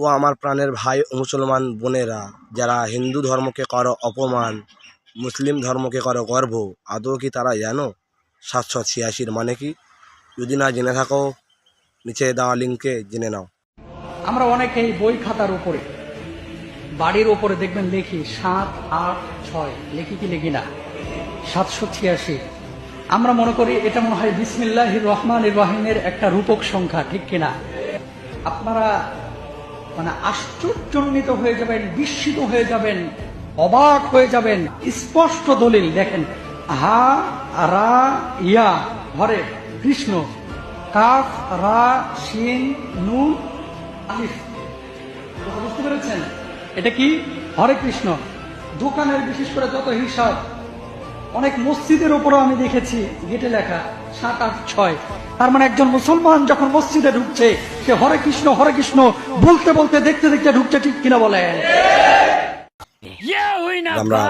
ও আমার প্রাণের ভাই মুসলমান বোনেরা, যারা হিন্দু ধর্মকে করো অপমান, মুসলিম ধর্মকে করো গর্ব, আদৌ কি তারা জানো? সাতশো ছিয়াশির মানে কি? যদি না জেনে থাকো, নিচে দেওয়া লিঙ্কে জেনে নাও। আমরা অনেকেই বই খাতার উপরে, বাড়ির উপরে দেখবেন লিখি সাত, আট, ছয়, লিখি কি, লিখি না, সাতশো ছিয়াশি। আমরা মনে করি এটা মনে হয় বিসমিল্লাহ রহমান রহিমের একটা রূপক সংখ্যা, ঠিক কিনা? আপনারা মানে আশ্চর্যান্বিত হয়ে যাবেন, বিস্মিত হয়ে যাবেন, অবাক হয়ে যাবেন। স্পষ্ট দলিল, দেখেন হা রা ইয়া হরে কৃষ্ণ, কাফ, রা, শিন নুন আলিফ। বুঝতে পেরেছেন? এটা কি? হরে কৃষ্ণ। দোকানের বিশেষ করে যত হিসাব অনেক মসজিদের উপরও আমি দেখেছি গেটে লেখা সাত আট ছয়। তার মানে একজন মুসলমান যখন মসজিদে ঢুকছে, সে হরে কৃষ্ণ হরে কৃষ্ণ, বলতে বলতে, দেখতে দেখতে ঢুকছে ঠিক কিনা বলেন? আমরা